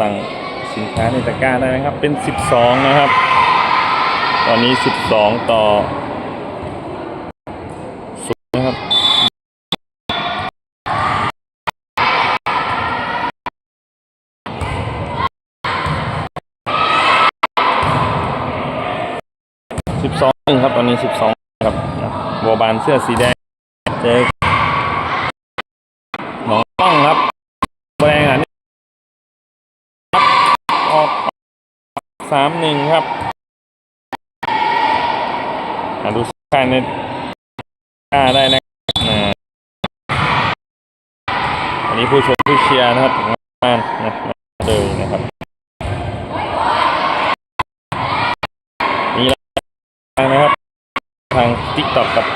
สั่งสินค้าในตะกร้าได้นะครับ เป็น 12 นะครับ ตอนนี้ 12 ต่อศูนย์นะครับสิบสองหนึ่งครับตอนนี้สิบสองครับบัวบานเสื้อสีแดงเจอหนองต้องครับแรงอะนี่ครับออก สามหนึ่งครับอะดูสกายในก้าได้นะอันนี้ผู้ชมผู้เชียร์นะครับของบ้านนะเลยนะครับนี่แหละนะครับ ทาง TikTok กับ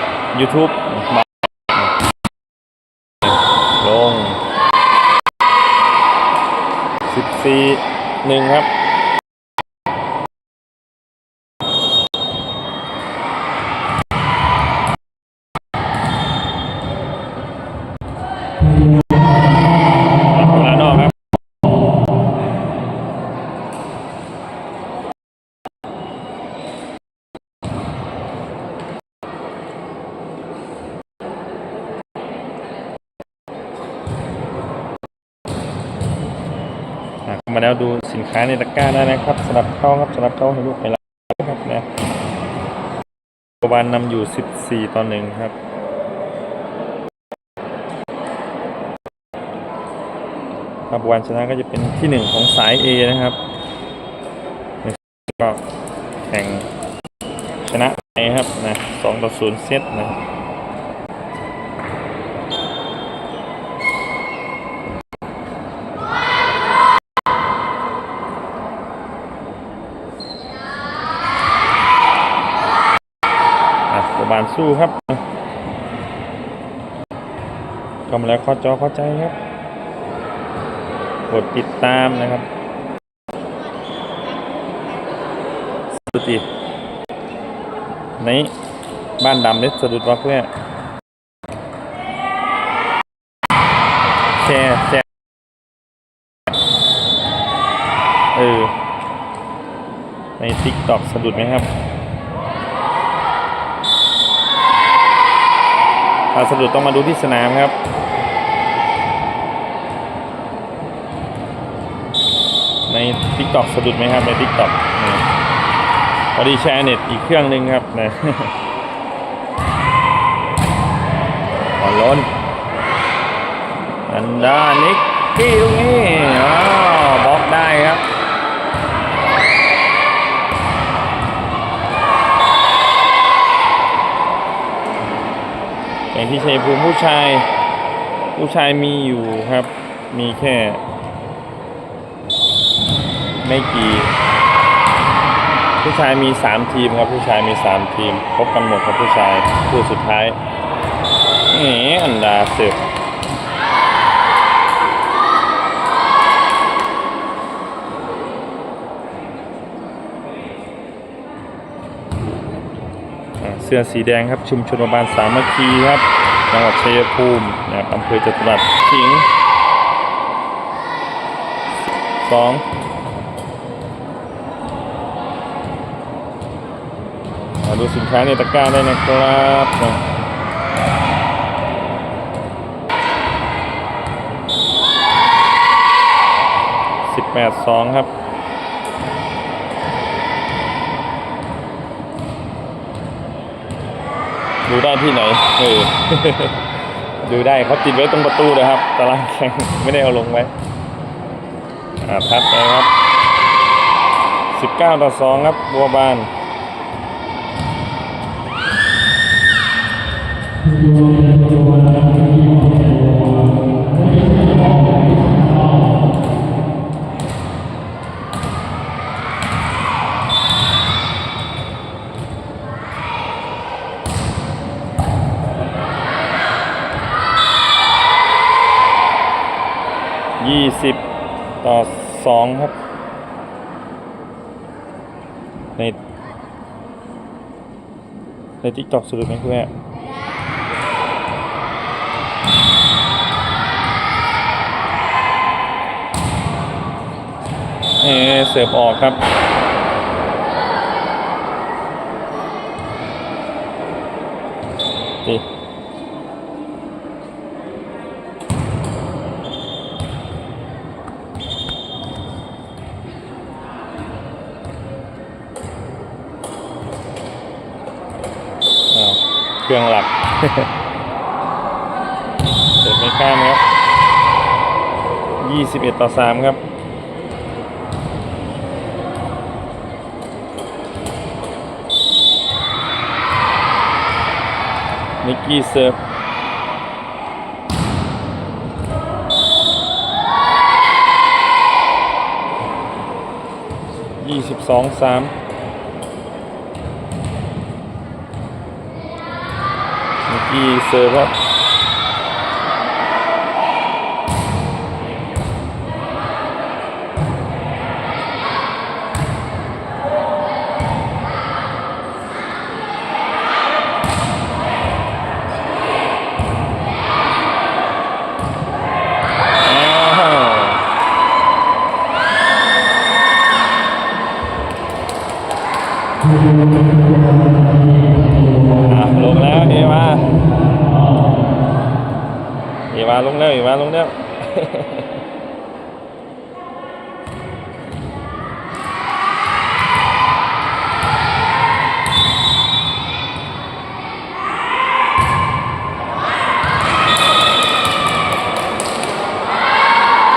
YouTube มาลง 14 1 ครับ เวลานอกครับ อะเข้ามา แล้วดูสินค้าในตะกร้าได้นะครับสำหรับเข้าครับสำหรับเข้าให้ลูกให้หลานครับนะปัจจุบันนำอยู่ 14 ต่อหนึ่งครับครับวันชนะก็จะเป็นที่หนึ่งของสาย A นะครับก็แข่งชนะไปครับนะสองต่อศูนย์เซตนะครับอะประบาน สู้ครับก็มาแล้วข้อจอเข้าใจครับ กดติดตามนะครับสุดทีในบ้านดำเล็ดสะดุดวักเนี่ยแชร์แชร์เออในทิกต็อกสะดุดไหมครับ ถ้าสะดุดต้องมาดูที่สนามครับใน t ิ k t o k สะดุดไหมครับใน t ิ k t o k พอดีแชร์เน็ตอีกเครื่องหนึ่งครับนะก่อนล้นอันดานิกกี้ตรงนี้อ้าวบล็อกได้ครับ อย่างที่ชัยภูมิผู้ชาย ผู้ชายมีอยู่ครับ มีแค่ ไม่กี่ ผู้ชายมีสามทีมครับ ผู้ชายมีสามทีมพบกันหมดครับผู้ชายคู่สุดท้ายนี่อันดาเสือก สื้อสีแดงครับ ชุมชนบาลสามัคคีครับจังหวัดชัยภูมินะครับอำเภอจตุรัสขิงสองมาดูสินค้าในตะกร้าได้นะครับสิบแปดสองครับ ดูได้ที่ไหนเออดูได้เขาติดไว้ตรงประตูนะครับ ตารางแข่งไม่ได้เอาลงไว้อ่าทัดไปครับสิบเก้าต่อสองครับ บัวบาน ต่อสองครับ ในในทิกตอกสุดไหมคุณแม่เออเสิร์ฟออกครับดีอ้าว เครื่องหลักเสิร์ฟไม่ข้ามครับ 21 ต่อ 3 ครับ นิกกี้เซิร์ฟยี่สิบสองสาม อีเซอร์ครับ อ้าวอะลงแล้วเอวาเอวา ลงแล้วเนี่ย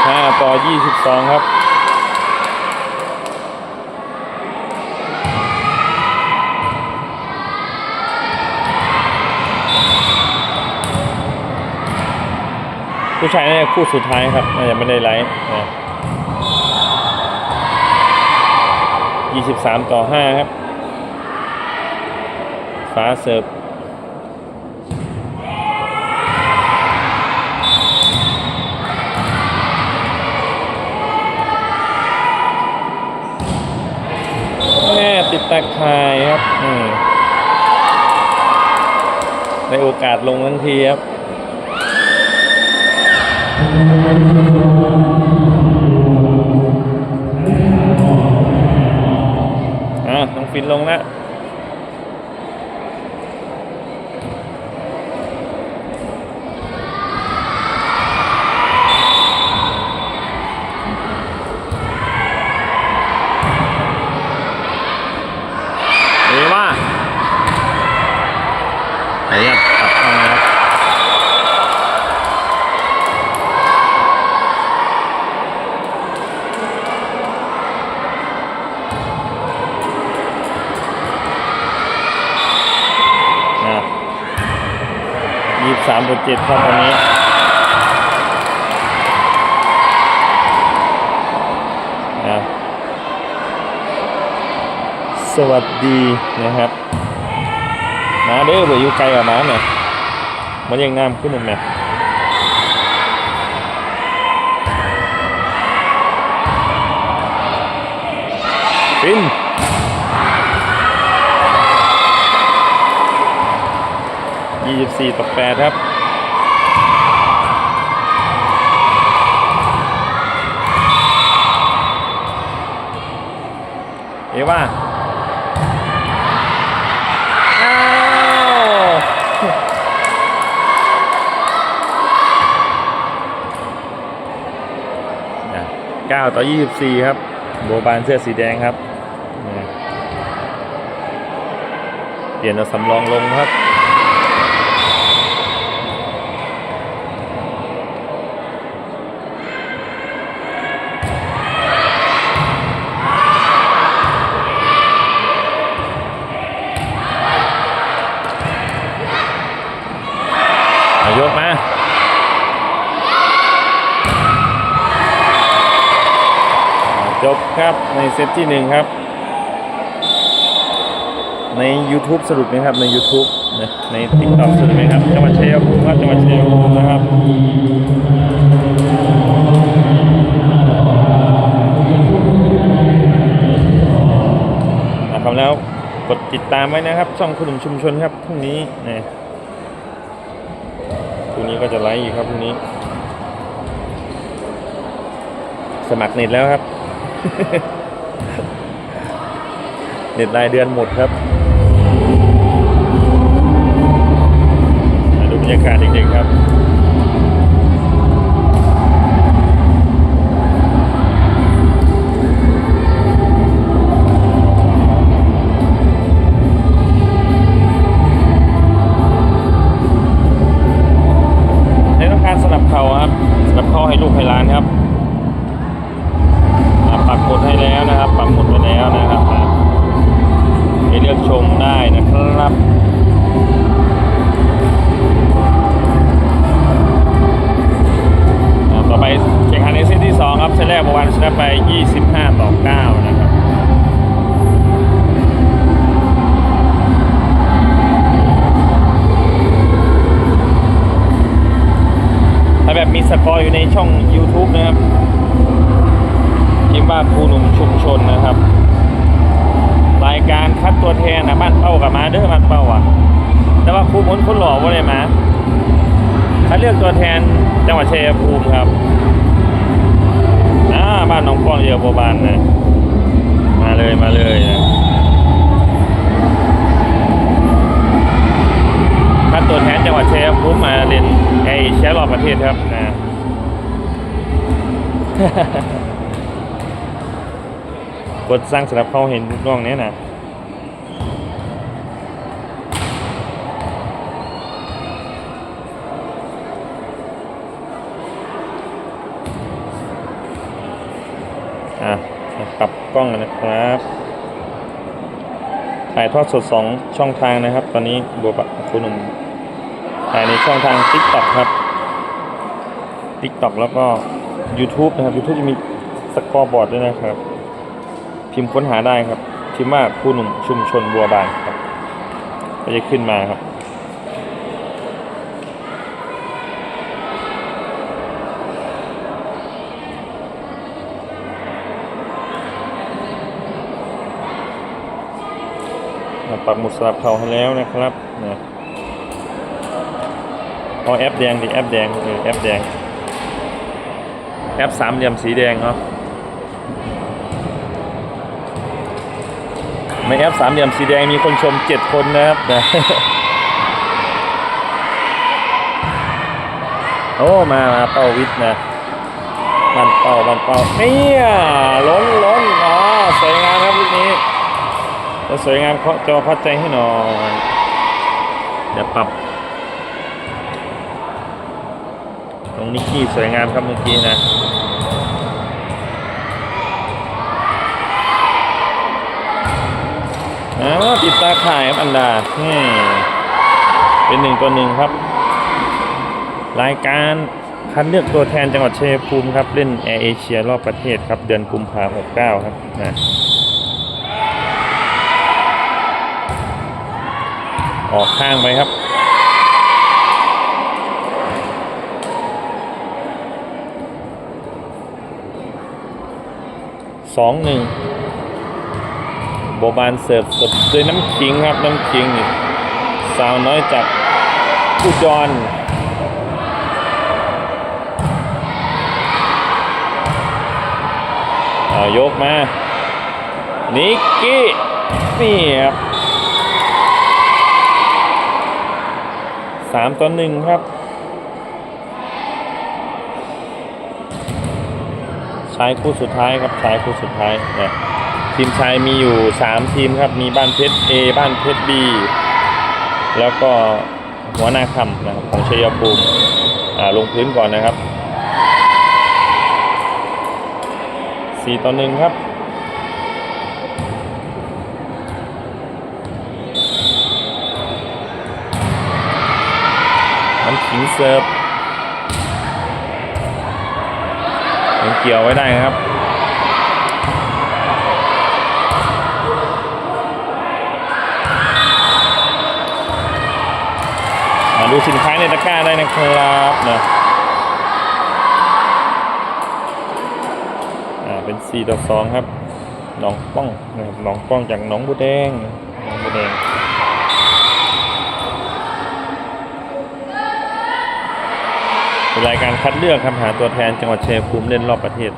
ห้าต่อยี่สิบสองครับ ผู้ชายน่าจะคู่สุดท้ายครับน่าจะไม่ได้ไลฟ์นะยี่สิบสามต่อห้าครับ ฟ้าเสิร์ฟแม่ติดตะข่ายครับในโอกาสลงทั้งทีครับ อะน้องฟินลงแล้ว เอว่าไอ้เนี่ยตัดเข้ามาครับนะยี่สิบสามต่อ เจ็ดครับตอนนี้นะสวัสดีนะครับมาเด้อเผื่ออยู่ไกลกว่ามาเนี่ยมันยังงามขึ้นหนึ่งเนี่ยฟินยี่สิบสี่ต่อแปดครับ เอว่าเก้าต่อยี่สิบสี่ครับ โบบานเสื้อสีแดงครับเนี่ยเปลี่ยนเอาสำรองลงครับ เอายกมา จบครับในเซตที่หนึ่งครับ ใน YouTube สรุปไหมครับใน YouTube นะใน TikTok สรุปไหมครับจังหวัดชัยภูมิครับจังหวัดชัยภูมินะครับนะครับแล้วกดติดตามไว้นะครับ ช่องคุณหนุ่มชุมชนครับพรุ่งนี้นะพรุ่งนี้ก็จะไลฟ์อีกครับพรุ่งนี้ สมัครเน็ตแล้วครับ เน็ตรายเดือนหมดครับดูบรรยากาศเด็กๆครับในต้องการสนับเข่าครับสนับเข่าให้ลูกให้หล้านครับ ตัวแทนจังหวัดชัยภูมิครับอ่าบ้านหนองป้องเยอะบัวบานนะ มาเลยมาเลยนะคัดตัวแทนจังหวัดชัยภูมิมาเรียนไอแชร์รอบประเทศครับนะกดสร้างสำหรับเขาเห็นลูกน้องเนี้ยนะปรับ กล้องนะครับ ถ่ายทอดสด 2 ช่องทางนะครับ ตอนนี้บัวบะคุณหนุ่มถ่ายในช่องทาง TikTok ครับ TikTok แล้วก็ YouTube นะครับ YouTube จะมีสกอร์บอร์ดด้วยนะครับ พิมพ์ค้นหาได้ครับพิมพ์ว่าผู้หนุ่มชุมชนบัวบานครับก็จะขึ้นมาครับ ปักหมุดสลับเขาให้แล้วนะครับนะเอาแอปแดงดิแอปแดงเออแอปแดงแอปสามเหลี่ยมสีแดงเนาะในแอปสามเหลี่ยมสีแดงมีคนชมเจ็ดคนนะครับนะโอ้มามาเป้าวิทย์นะมันเป้ามันเป้าเนี่ยล้นล้นอ๋อสวยงามครับลูกนี้ จะสวยงามเคาะจอพัดใจให้หน่อย เดี๋ยวปรับ ตรงนิกกี้สวยงามครับเมื่อกี้นะอ้าวติดตาข่ายครับอันดาเป็นหนึ่งตัวหนึ่งครับ รายการคัดเลือกตัวแทนจังหวัดเชัยภูมิครับ เล่นแอร์เอเชียรอบประเทศครับ เดือนกุมภาพันธ์69ครับนะ ออกข้างไปครับ สองหนึ่งโบบานเสิร์ฟสดด้วยน้ำขิงครับ น้ำขิงสาวน้อยจากอุจรเอายกมา นิกกี้ นี่ครับ สามต่อหนึ่งครับ ชายคู่สุดท้ายครับชายคู่สุดท้ายนะทีมชายมีอยู่ 3 ทีมครับ มีบ้านเพชร A บ้านเพชร B แล้วก็หัวหน้าคำนะครับของชัยภูมิลงพื้นก่อนนะครับ 4 ต่อ1ครับ น้ำขิง เสิร์ฟยังเกี่ยวไว้ได้ครับ มาดูสินค้าในตะกร้าได้นะครับนะอ่าเป็น 4 ต่อ 2 ครับหนองป้องนะครับหนองป้องจากหนองบัวแดงหนองบัวแดง รายการคัดเลือกครัหาตัวแทนจังหวัดเชียงภูมิเล่นรอบประเทศ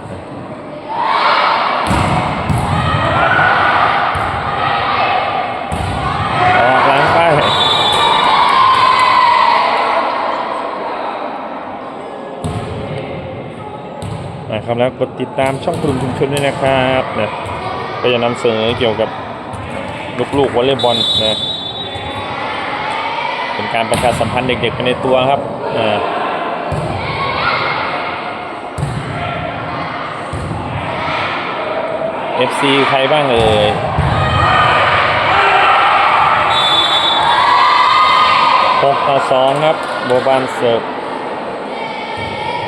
ออกหลังไปนะครับแล้วกดติดตามช่องกลุ่มชุมชนด้วยนะครับเนะก็จะนำเสนอเกี่ยวกับลูกๆวอลเลย์บอลนะเป็นการประชาสัมพันธ์เด็กๆไปในตัวครับอ่า FC ใครบ้างเอ่ยหกต่อสองครับ โบบานเสิร์ฟ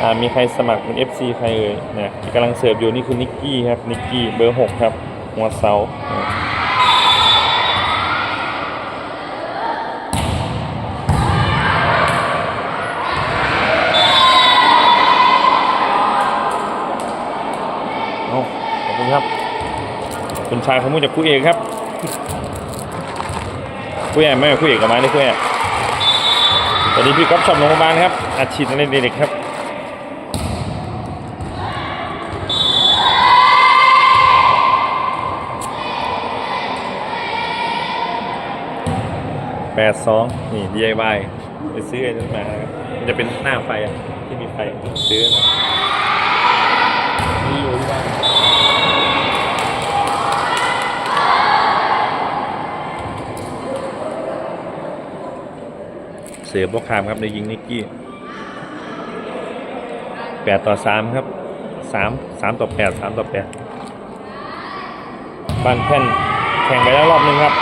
อ่ามีใครสมัครเป็น FC ใครเอ่ยเนี่ยที่กำลังเสิร์ฟอยู่นี่คือนิกกี้ครับ นิกกี้เบอร์หกครับ หัวเสาขอบคุณครับ คุณชายขมุจากคู่เอกครับคู่เอกไม่คู่เอกกับไม้ได้คู่เอกสวัสดีพี่ก๊อฟชอบโรงพยาบาลครับอาชีพนักเรียนเด็กๆครับแปดสองนี่ DIY ไปซื้อไอ้นั่นมาจะเป็นหน้าไฟอะที่มีไฟซื้อมามีอยู่ที่บ้าน เสือบกคามครับในยิงนิกกี้แปดต่อสามครับสามสามต่อแปดสามต่อแปดบานแผ่นแข่งไปแล้วรอบนึงครับ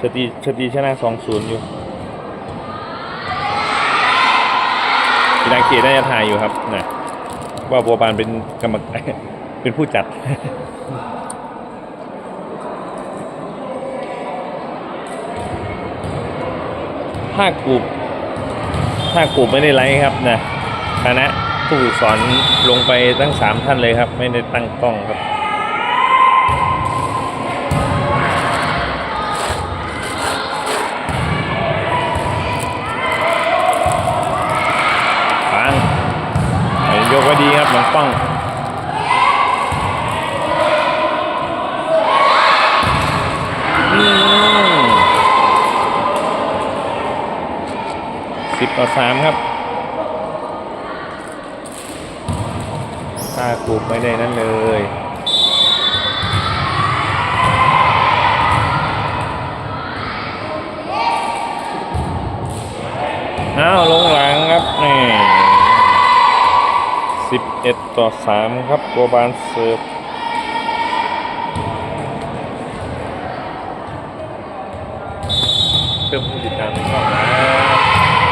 สตรีสตรีชนะสองศูนย์อยู่กีฬาเขตน่าจะถ่ายอยู่ครับนะว่าบัวบานเป็นกรรมเป็นผู้จัดถ้ากลุ่มถ้ากลุ่มไม่ได้ไลฟ์ครับนะคณะผู้ฝึกสอนลงไปตั้งสามท่านเลยครับ ไม่ได้ตั้งกล้องครับ ยกไว้ดีครับหลังป้องสิบต่อสามครับถ้ากูไม่ได้นั่นเลยอ้าวลงหลังครับนี่ สิบเอ็ดต่อสามครับโบบานเสิร์ฟเพิ่มผู้ติดตามในช่องนะ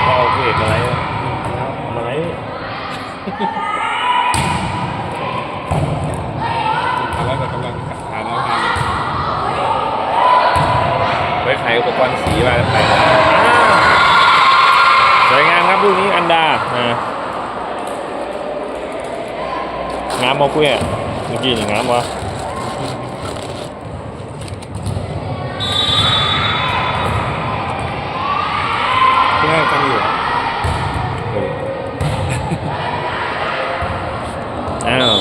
ก็เอาเพจอะไรมาไลฟ์แล้วก็กำลังหาแนวทางไว้ขายอุปกรณ์สีมาไปสวยงามครับลูกนี้อันดาอ่า งามมาคุยอะเมื่อกี้นี่งามวะเพื่อกันอยู่อ้าว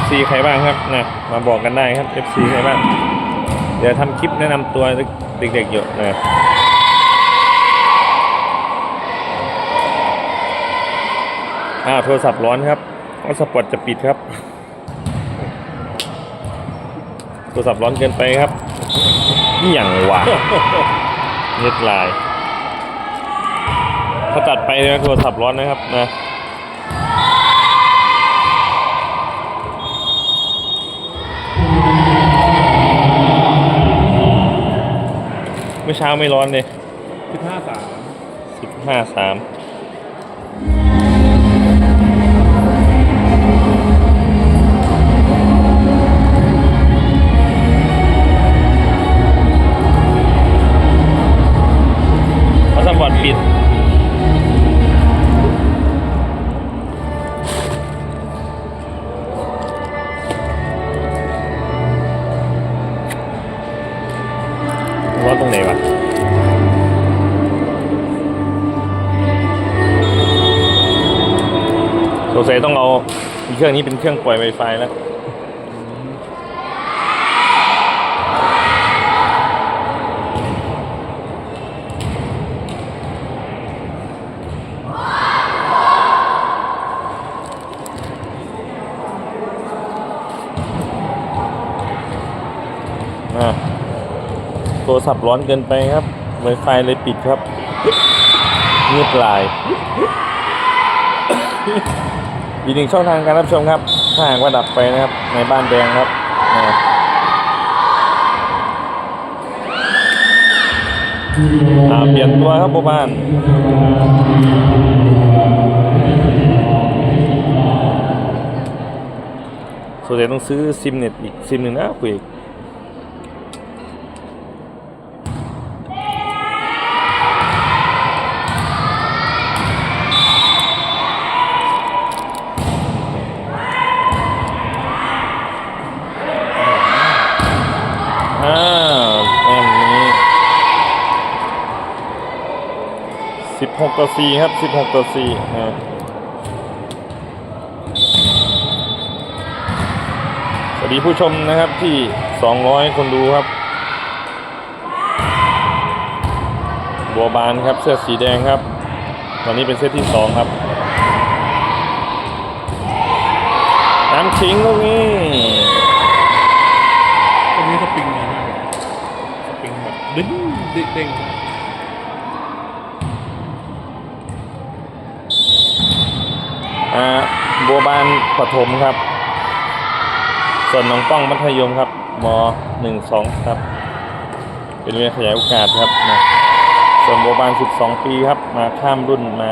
FC ใครบ้างครับนะ มาบอกกันได้ครับ FC ใครบ้างเดี๋ยวทำคลิปแนะนำตัวเด็กๆอยู่นะอ้าวโทรศัพท์ร้อนครับเอาสปอตจะปิดครับ โทรศัพท์ร้อนเกินไปครับนี่อย่างหวะเน็ตไลน์ถ้าตัดไปนะโทรศัพท์ร้อนนะครับนะ เมื่อเช้าไม่ร้อนเลยสิบห้าสามสิบห้าสาม ต้องเอาเครื่องนี้เป็นเครื่องปล่อย Wi-Fi แล้วโทรศัพท์ร้อนเกินไปครับ Wi-Fi เลยปิดครับเงียบลาย อีกหนึ่งช่องทางการรับชมครับ ถ้าหากว่าดับไปนะครับ ในบ้านแดงครับนะอ่าเปลี่ยนตัวครับพ่อบ้านส่วนใหญ่ต้องซื้อซิมเน็ตอีกซิมหนึ่งนะคุย 16 ต่อ 4 ครับ 16 ต่อ4คะสวัสดีผู้ชมนะครับที่ 200 คนดูครับ บัวบานครับ เสื้อสีแดงครับ ตอนนี้เป็นเซตที่ 2 ครับน้ำชิงลูกนี้ตรงนี้สปริงดีมากเลยสปริงแบบดึ้งเด้ง บัวบานปฐมครับ ส่วนน้องป้องมัธยมครับมหนึ่งสองครับ เป็นเรียนขยายโอกาสครับนะส่วนบัวบานสิบสองปีครับ มาข้ามรุ่นมา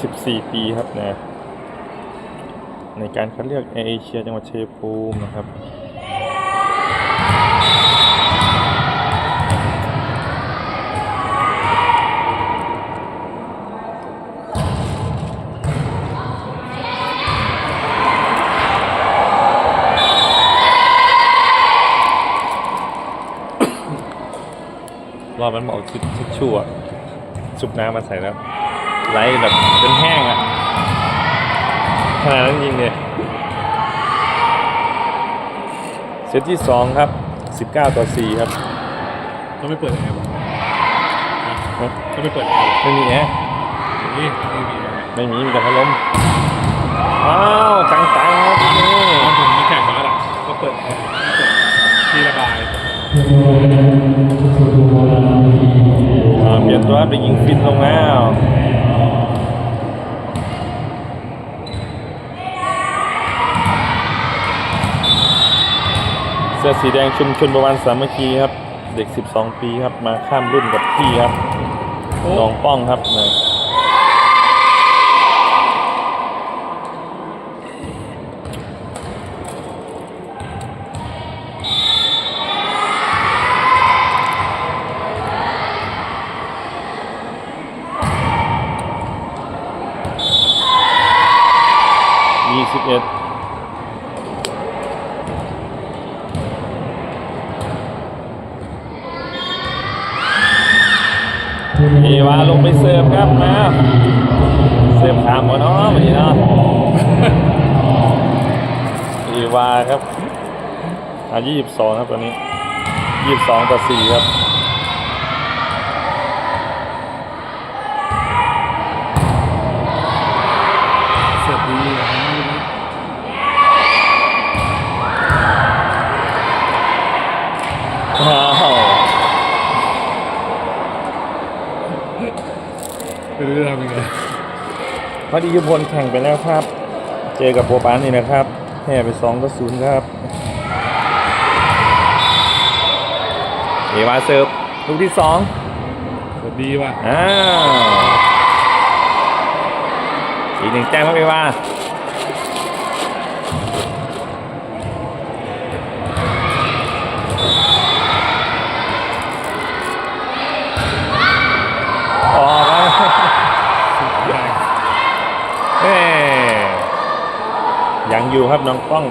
สิบสี่ปีครับนะในการคัดเลือกเอเชียจังหวัดเชียภูมินะครับ มันบอกชุดชุดชั่วชุบน้ำมาใส่แล้วไล่แบบจนแห้งอะขนาดนั้นจริงเลยเซตที่สองครับ19ต่อ4ครับต้องไม่เปิดแอร์วะฮะต้องไม่เปิดแอร์ไม่มีแอร์นี่ไม่มีแอร์ไม่มีมีแต่พัดลมอ้าวจังๆครับนี่ตอนผมมีแข่งมาแล้วก็เปิดแอร์เปิดที่ระบายอ่า เปลี่ยนตัวไปยิงฟินลงแล้วเสื้อสีแดงชุมชนประวันสามัคคีครับ เด็ก 12 ปีครับ มาข้ามรุ่นกับพี่ครับโอ้น้องป้องครับนะยี่สิบเอ็ดเอวาลงไปเสิร์ฟครับมาเสิร์ฟขามหมดเนาะวันนี้เนาะเอวาครับอายี่สิบสองครับตอนนี้ยี่สิบสองต่อสี่ครับ อ ดีอะ ว้าว ไม่รู้จะทำยังไงพอดียุพลแข่งไปแล้วครับ เจอกับโปรปานนี่นะครับแพ้ไปสองต่อศูนย์ครับเอวาเซิร์ฟลูกที่สองสวัสดีว่ะอ้าวอีกหนึ่งแต้มครับเอวาออกแล้ว ใหญ่ เอ้ อยู่ครับน้องป้อง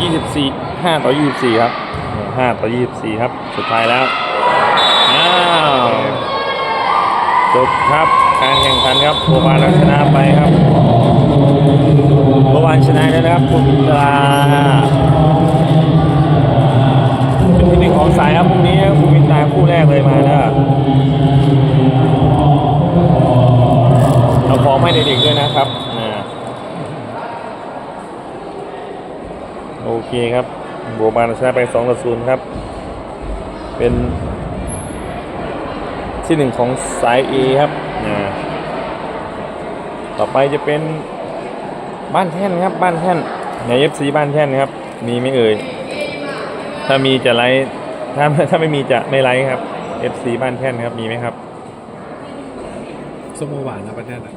ยี่สิบสี่ห้าต่อยี่สิบสี่ครับห้าต่อยี่สิบสี่ครับ สุดท้ายแล้ว อ้าวจบครับ การแข่งขันครับโบานเอาชนะไปครับ โบวานชนะแล้วนะครับคุณมิตาเป็นที่หนึ่งของสายครับพรุ่งนี้คุณมิตาคู่แรกเลยมาแล้วเอาของให้เด็กๆด้วยนะครับโอเคครับโบวานเอาชนะไป2ต่อ0ครับ เป็นที่หนึ่งของสาย A ครับ ต่อไปจะเป็น บ้านแท่นครับ บ้านแท่นใน FC บ้านแท่นครับ มีไหม่เอ่ย ถ้ามีจะไลฟ์ถ้าถ้าไม่มีจะไม่ไลฟ์ครับ FC บ้านแท่นครับ มีไหมครับสมหวานนะประเทศอะ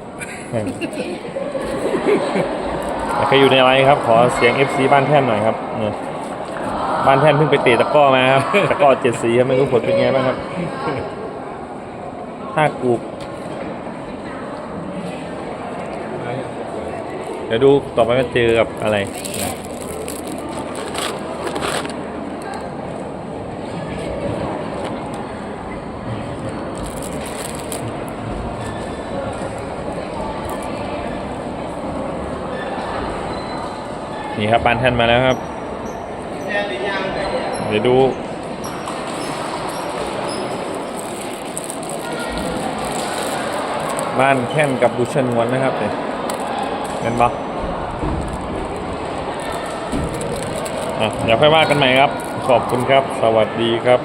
ใครอยู่ในไลฟ์ครับ ขอเสียง FC บ้านแท่นหน่อยครับเนี่ยบ้านแท่นเพิ่งไปเตะตะกร้อมาครับ ตะกร้อเจ็ดสีครับไม่รู้ผลเป็นไงบ้างครับห้ากูก เดี๋ยวดูต่อไปว่าเจอกับอะไรนะนี่ครับปานแท่นมาแล้วครับ เดี๋ยวดูบ้านแค่นกับบุชนวนนะครับเนี่ย เห็นปะอะเดี๋ยวค่อยว่ากันใหม่ครับ ขอบคุณครับ สวัสดีครับ